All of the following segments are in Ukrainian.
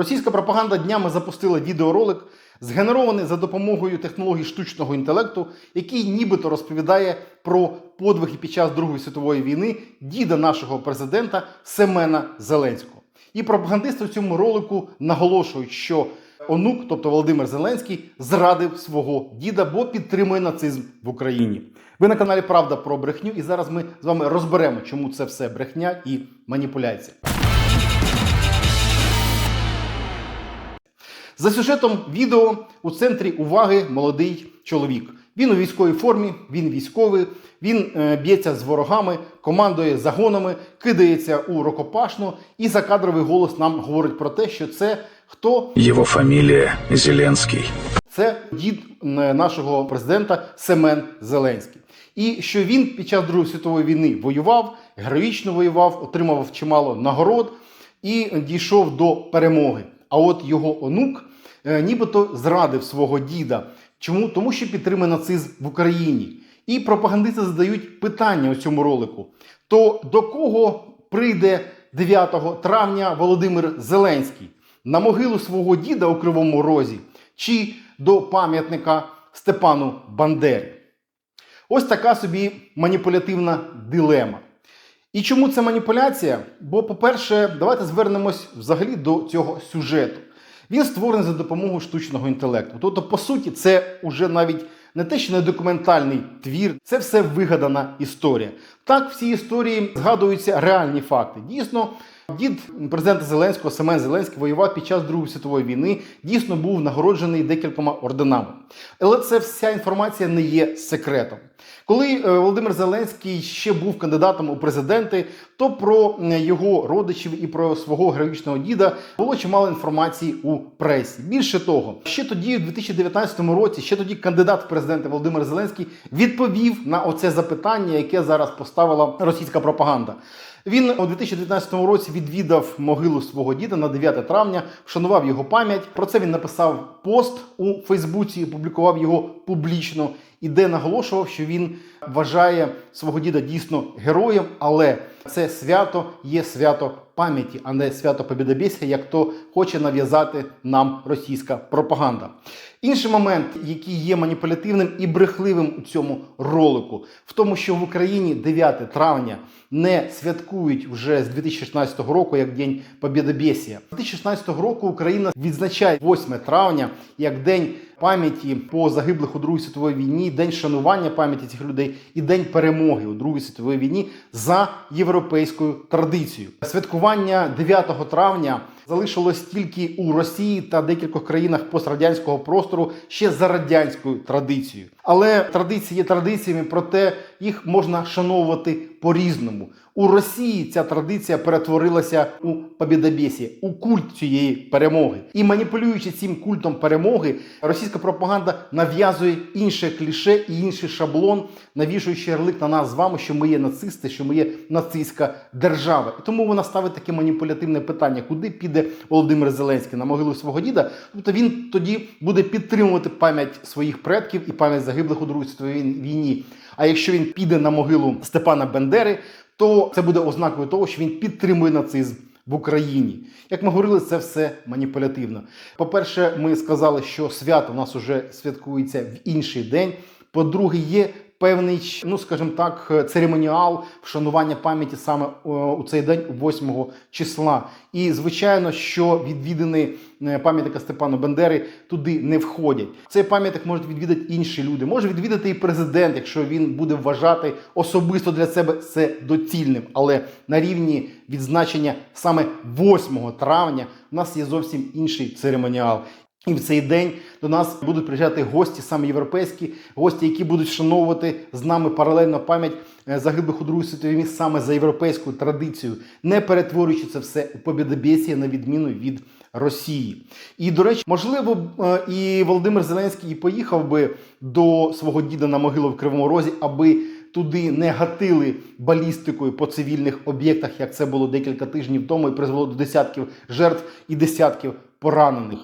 Російська пропаганда днями запустила відеоролик, згенерований за допомогою технологій штучного інтелекту, який нібито розповідає про подвиги під час Другої світової війни діда нашого президента Семена Зеленського. І пропагандисти в цьому ролику наголошують, що онук, тобто Володимир Зеленський, зрадив свого діда, бо підтримує нацизм в Україні. Ви на каналі Правда про брехню, і зараз ми з вами розберемо, чому це все брехня і маніпуляція. За сюжетом відео у центрі уваги молодий чоловік. Він у військовій формі, він військовий, він е, б'ється з ворогами, командує загонами, кидається у рукопашну, і закадровий голос нам говорить про те, що це хто Его фамилия Зеленский. це дід нашого президента Семен Зеленський. І що він під час Другої світової війни воював, героїчно воював, отримав чимало нагород і дійшов до перемоги. А от його онук е, нібито зрадив свого діда. Чому? Тому що підтримує нацизм в Україні. І пропагандисти задають питання у цьому ролику: то до кого прийде 9 травня Володимир Зеленський? На могилу свого діда у Кривому Розі чи до пам'ятника Степану Бандері? Ось така собі маніпулятивна дилема. І чому це маніпуляція? Бо, по-перше, давайте звернемось взагалі до цього сюжету. Він створений за допомогою штучного інтелекту. Тобто, по суті, це уже навіть не те, що не документальний твір, це все вигадана історія. Так, в цій історії згадуються реальні факти. Дійсно, дід президента Зеленського, Семен Зеленський, воював під час Другої світової війни, дійсно був нагороджений декількома орденами. Але це вся інформація не є секретом. Коли е, Володимир Зеленський ще був кандидатом у президенти, то про його родичів і про свого героїчного діда було чимало інформації у пресі. Більше того, ще тоді, у 2019 році, ще тоді кандидат в президенти Володимир Зеленський відповів на оце запитання, яке зараз поставила російська пропаганда. Він у 2019 році відвідав могилу свого діда на 9 травня, вшанував його пам'ять. Про це він написав пост у Фейсбуці, опублікував його публічно, і де наголошував, що він вважає свого діда дійсно героєм, але це свято є свято пам'яті, а не свято Побєдобєсія, як то хоче нав'язати нам російська пропаганда. Інший момент, який є маніпулятивним і брехливим у цьому ролику, в тому, що в Україні 9 травня не святкують вже з 2016 року як День Побєдобєсія. З 2016 року Україна відзначає 8 травня як День пам'яті по загиблих у Другій світовій війні, день шанування пам'яті цих людей і день перемоги у Другій світовій війні за європейською традицією. Святкування 9 травня залишилось тільки у Росії та декількох країнах пострадянського простору ще за радянською традицією. Але традиції є традиціями, проте їх можна шановувати по-різному. У Росії ця традиція перетворилася у побєдобєсія, у культ цієї перемоги. І маніпулюючи цим культом перемоги, російська пропаганда нав'язує інше кліше і інший шаблон, навішуючи ярлик на нас з вами, що ми є нацисти, що ми є нацистська держава. І тому вона ставить таке маніпулятивне питання, куди піде Володимир Зеленський на могилу свого діда. Тобто він тоді буде підтримувати пам'ять своїх предків і пам'ять загиблих у Другій світовій війні. А якщо він піде на могилу Степана Бендери, то це буде ознакою того, що він підтримує нацизм в Україні. Як ми говорили, це все маніпулятивно. По-перше, ми сказали, що свято у нас уже святкується в інший день. По-друге, є певний, ну скажімо так, церемоніал вшанування пам'яті саме е, у цей день, 8 числа. І звичайно, що відвідини е, пам'ятника Степану Бендери туди не входять. Цей пам'ятник можуть відвідати інші люди. Може відвідати і президент, якщо він буде вважати особисто для себе це доцільним. Але на рівні відзначення саме 8 травня у нас є зовсім інший церемоніал. І в цей день до нас будуть приїжджати гості, саме європейські гості, які будуть вшановувати з нами паралельно пам'ять е, загиблих у Другій світовій саме за європейською традицією, не перетворюючи це все у побєдобєсія на відміну від Росії. І до речі, можливо, е, і Володимир Зеленський і поїхав би до свого діда на могилу в Кривому Розі, аби туди не гатили балістикою по цивільних об'єктах, як це було декілька тижнів тому, і призвело до десятків жертв і десятків поранених.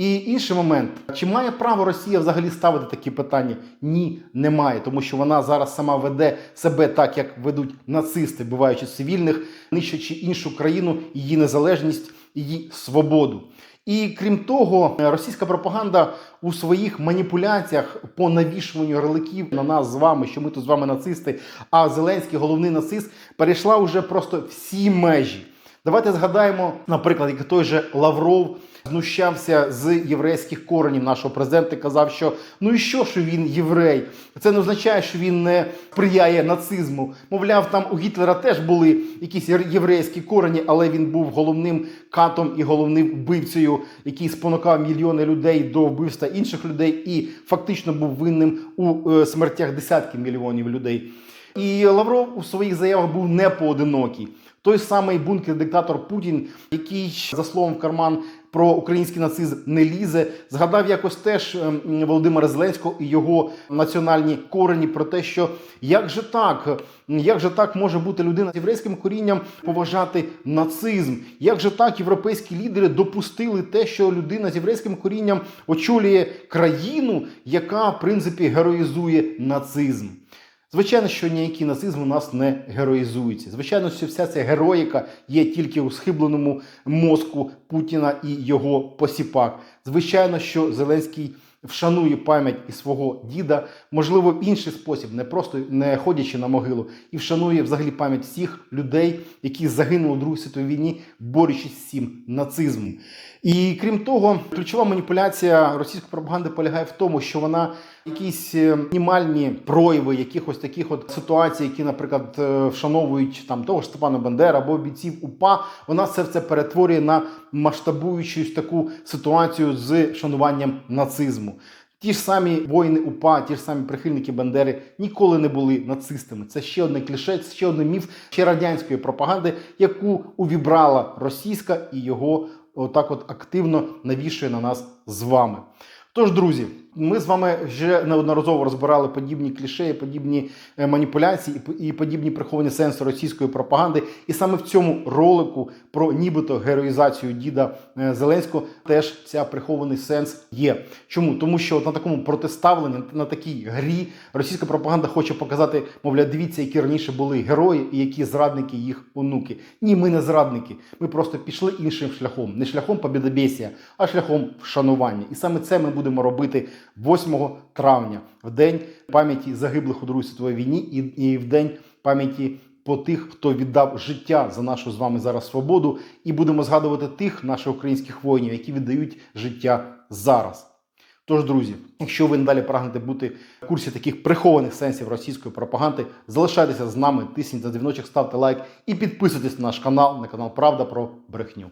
І інший момент, чи має право Росія взагалі ставити такі питання? Ні, немає, тому що вона зараз сама веде себе так, як ведуть нацисти, буваючи цивільних, нищачи іншу країну, її незалежність, її свободу. І крім того, російська пропаганда у своїх маніпуляціях по навішуванню ярликів на нас з вами, що ми тут з вами нацисти, а Зеленський головний нацист, перейшла вже просто всі межі. Давайте згадаємо, наприклад, як той же Лавров знущався з єврейських коренів нашого президента, казав, що ну і що, що він єврей? Це не означає, що він не сприяє нацизму. Мовляв, там у Гітлера теж були якісь єврейські корені, але він був головним катом і головним вбивцею, який спонукав мільйони людей до вбивства інших людей, і фактично був винним у е, смертях десятків мільйонів людей. І Лавров у своїх заявах був не поодинокий. Той самий бункер-диктатор Путін, який за словом в карман про український нацизм не лізе, згадав якось теж ем, Володимира Зеленського і його національні корені про те, що як же так, як же так може бути людина з єврейським корінням поважати нацизм? Як же так європейські лідери допустили те, що людина з єврейським корінням очолює країну, яка в принципі героїзує нацизм? Звичайно, що ніякий нацизм у нас не героїзується. Звичайно, що вся ця героїка є тільки у схибленому мозку Путіна і його посіпак. Звичайно, що Зеленський вшанує пам'ять і свого діда, можливо, в інший спосіб, не просто не ходячи на могилу, і вшанує взагалі пам'ять всіх людей, які загинули у Другій світовій війні, борючись з цим нацизмом. І крім того, ключова маніпуляція російської пропаганди полягає в тому, що вона якісь е, мінімальні прояви якихось таких от ситуацій, які, наприклад, е, вшановують там того ж Степана Бандера або бійців УПА, вона все це перетворює на масштабуючу таку ситуацію з шануванням нацизму. Ті ж самі воїни УПА, ті ж самі прихильники Бандери ніколи не були нацистами. Це ще одне кліше, ще один міф ще радянської пропаганди, яку увібрала російська і його отак от активно навішує на нас з вами. Тож, друзі, ми з вами вже неодноразово розбирали подібні кліше, подібні е, маніпуляції і подібні приховані сенси російської пропаганди. І саме в цьому ролику про нібито героїзацію діда е, Зеленського теж ця прихований сенс є. Чому? Тому що от на такому протиставленні, на такій грі російська пропаганда хоче показати, мовляв, дивіться, які раніше були герої і які зрадники їх онуки. Ні, ми не зрадники. Ми просто пішли іншим шляхом, не шляхом побідобєсія, а шляхом вшанування. І саме це ми будемо робити 8 травня, в день пам'яті загиблих у Другій світовій війні, і, і в день пам'яті по тих, хто віддав життя за нашу з вами зараз свободу, і будемо згадувати тих наших українських воїнів, які віддають життя зараз. Тож, друзі, якщо ви надалі прагнете бути в курсі таких прихованих сенсів російської пропаганди, залишайтеся з нами, тисніть на дзвіночок, ставте лайк і підписуйтесь на наш канал, на канал Правда про брехню.